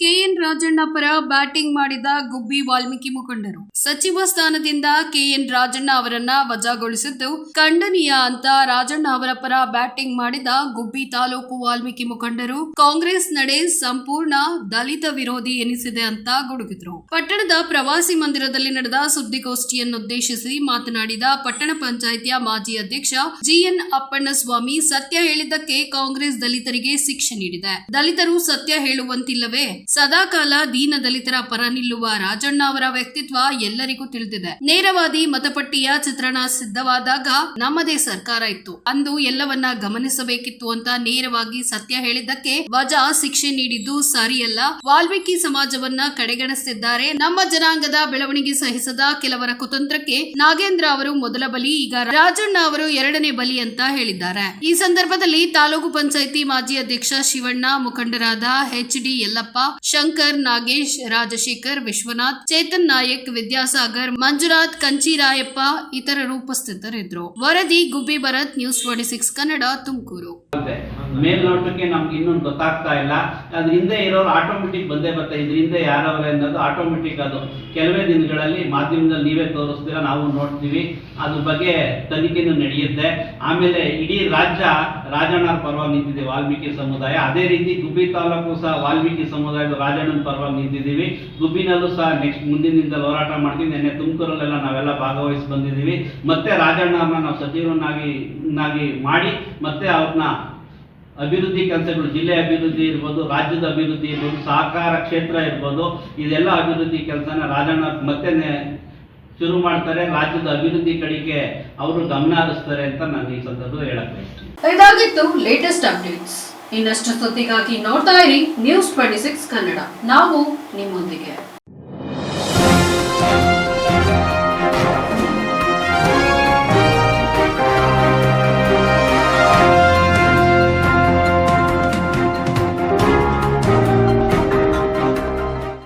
K N Rajanna ಪರ batting ಮಾಡಿದ ಗುಬ್ಬಿ ವಾಲ್ಮೀಕಿ ಮುಖಂಡರು. ಸಚಿವ ಸ್ಥಾನದಿಂದ ಕೆಎನ್ ರಾಜಣ್ಣ ಅವರನ್ನ ವಜಾಗೊಳಿಸಿದ್ದು ಖಂಡನೀಯ ಅಂತ ರಾಜಣ್ಣ ಅವರ ಪರ ಬ್ಯಾಟಿಂಗ್ ಮಾಡಿದ ಗುಬ್ಬಿ ತಾಲೂಕು ವಾಲ್ಮೀಕಿ ಮುಖಂಡರು. ಕಾಂಗ್ರೆಸ್ ನಡೆ ಸಂಪೂರ್ಣ ದಲಿತ ವಿರೋಧಿ ಎನಿಸಿದೆ ಅಂತ ಗುಡುಗಿದ್ರು. ಪಟ್ಟಣದ ಪ್ರವಾಸಿ ಮಂದಿರದಲ್ಲಿ ನಡೆದ ಸುದ್ದಿಗೋಷ್ಠಿಯನ್ನುದ್ದೇಶಿಸಿ ಮಾತನಾಡಿದ ಪಟ್ಟಣ ಪಂಚಾಯಿತಿಯ ಮಾಜಿ ಅಧ್ಯಕ್ಷ ಜಿಎನ್ ಅಪ್ಪಣ್ಣಸ್ವಾಮಿ ಸತ್ಯ ಹೇಳಿದ್ದಕ್ಕೆ ಕಾಂಗ್ರೆಸ್ ದಲಿತರಿಗೆ ಶಿಕ್ಷೆ ನೀಡಿದೆ. ದಲಿತರು ಸತ್ಯ ಹೇಳುವಂತಿಲ್ಲವೇ? ಸದಾಕಾಲ ದೀನ ದಲಿತರ ಪರ ನಿಲ್ಲುವ ರಾಜಣ್ಣ ಅವರ ವ್ಯಕ್ತಿತ್ವ ಎಲ್ಲರಿಗೂ ತಿಳಿದಿದೆ. ನೇರವಾದಿ ಮತಪಟ್ಟಿಯ ಚಿತ್ರಣ ಸಿದ್ಧವಾದಾಗ ನಮ್ಮದೇ ಸರ್ಕಾರ ಇತ್ತು. ಅಂದು ಎಲ್ಲವನ್ನ ಗಮನಿಸಬೇಕಿತ್ತು ಅಂತ ನೇರವಾಗಿ ಸತ್ಯ ಹೇಳಿದ್ದಕ್ಕೆ ವಜಾ ಶಿಕ್ಷೆ ನೀಡಿದ್ದು ಸರಿಯಲ್ಲ. ವಾಲ್ಮೀಕಿ ಸಮಾಜವನ್ನ ಕಡೆಗಣಿಸುತ್ತಿದ್ದಾರೆ ನಮ್ಮ ಜನಾಂಗದ ಬೆಳವಣಿಗೆ ಸಹಿಸದ ಕೆಲವರ ಕುತಂತ್ರಕ್ಕೆ ನಾಗೇಂದ್ರ ಅವರು ಮೊದಲ ಬಲಿ, ಈಗ ರಾಜಣ್ಣ ಅವರು ಎರಡನೇ ಬಲಿ ಅಂತ ಹೇಳಿದ್ದಾರೆ. ಈ ಸಂದರ್ಭದಲ್ಲಿ ತಾಲೂಕು ಪಂಚಾಯಿತಿ ಮಾಜಿ ಅಧ್ಯಕ್ಷ ಶಿವಣ್ಣ, ಮುಖಂಡರಾದ ಎಚ್ ಡಿ ಯಲ್ಲಪ್ಪ ಶಂಕರ್, ನಾಗೇಶ್, ರಾಜಶೇಖರ್, ವಿಶ್ವನಾಥ್, ಚೇತನ್ ನಾಯಕ್, ವಿದ್ಯಾಸಾಗರ್, ಮಂಜುನಾಥ್, ಕಂಚಿರಾಯಪ್ಪ ಇತರರು ಉಪಸ್ಥಿತರಿದ್ದರು. ವರದಿ Gubbi Bharat, news twenty six Kannada, Tumakuru. ಮೇಲ್ನೋಟಕ್ಕೆ ನಮ್ಗೆ ಇನ್ನೊಂದು ಗೊತ್ತಾಗ್ತಾ ಇಲ್ಲ. ಅದ್ರ ಹಿಂದೆ ಇರೋರು ಆಟೋಮೆಟಿಕ್ ಬಂದೇ ಬರ್ತಾ ಇದ್ರ. ಹಿಂದೆ ಯಾರವರೇ ಅನ್ನೋದು ಆಟೋಮೆಟಿಕ್ ಅದು ಕೆಲವೇ ದಿನಗಳಲ್ಲಿ ಮಾಧ್ಯಮದಲ್ಲಿ ನೀವೇ ತೋರಿಸ್ತೀರಾ, ನಾವು ನೋಡ್ತೀವಿ. ಅದ್ರ ಬಗ್ಗೆ ತನಿಖೆನೂ ನಡೆಯುತ್ತೆ. ಆಮೇಲೆ ಇಡೀ ರಾಜ್ಯ ರಾಜಣ್ಣರ ಪರವಾಗಿ ನಿಂತಿದೆ ವಾಲ್ಮೀಕಿ ಸಮುದಾಯ. ಅದೇ ರೀತಿ ಗುಬ್ಬಿ ತಾಲೂಕು ಸಹ ವಾಲ್ಮೀಕಿ ಸಮುದಾಯದ ರಾಜಣ್ಣನ ಪರವಾಗಿ ನಿಂತಿದ್ದೀವಿ. ಗುಬ್ಬಿನಲ್ಲೂ ಸಹ ನೆಕ್ಸ್ಟ್ ಮುಂದಿನಿಂದ ಹೋರಾಟ ಮಾಡ್ತೀವಿ. ನಿನ್ನೆ ತುಮಕೂರಲ್ಲೆಲ್ಲ ನಾವೆಲ್ಲ ಭಾಗವಹಿಸಿ ಬಂದಿದ್ದೀವಿ. ಮತ್ತೆ ರಾಜಣ್ಣರನ್ನ ನಾವು ಸಚಿವರನ್ನಾಗಿ ನಾಗಿ ಮಾಡಿ ಮತ್ತೆ ಅವ್ರನ್ನ ಅಭಿವೃದ್ಧಿ ಕೆಲಸಗಳು, ಜಿಲ್ಲೆ ಅಭಿವೃದ್ಧಿ ಇರ್ಬೋದು, ರಾಜ್ಯದ ಅಭಿವೃದ್ಧಿ ಇರ್ಬೋದು, ಸಹಕಾರ ಕ್ಷೇತ್ರ ಇರ್ಬೋದು, ಇದೆಲ್ಲ ಅಭಿವೃದ್ಧಿ ಕೆಲಸನ ರಾಜಣ್ಣ ಮತ್ತೆ ಶುರು ಮಾಡ್ತಾರೆ. ರಾಜ್ಯದ ಅಭಿವೃದ್ಧಿ ಕಡೆಗೆ ಅವರು ಗಮನ ಹರಿಸ್ತಾರೆ ಅಂತ ನಾನು ಈ ಸಂದರ್ಭದಲ್ಲಿ ಹೇಳಕ್ ಇದಾಗಿತ್ತು ಲೇಟೆಸ್ಟ್ ಅಪ್ಡೇಟ್ಸ್ ಇನ್ನಷ್ಟು ಸುದ್ದಿಗಾಗಿ ನೋಡ್ತಾ ಇರಿ ನ್ಯೂಸ್ ಟ್ವೆಂಟಿ ಸಿಕ್ಸ್ ಕನ್ನಡ. ನಾವು ನಿಮ್ಮೊಂದಿಗೆ.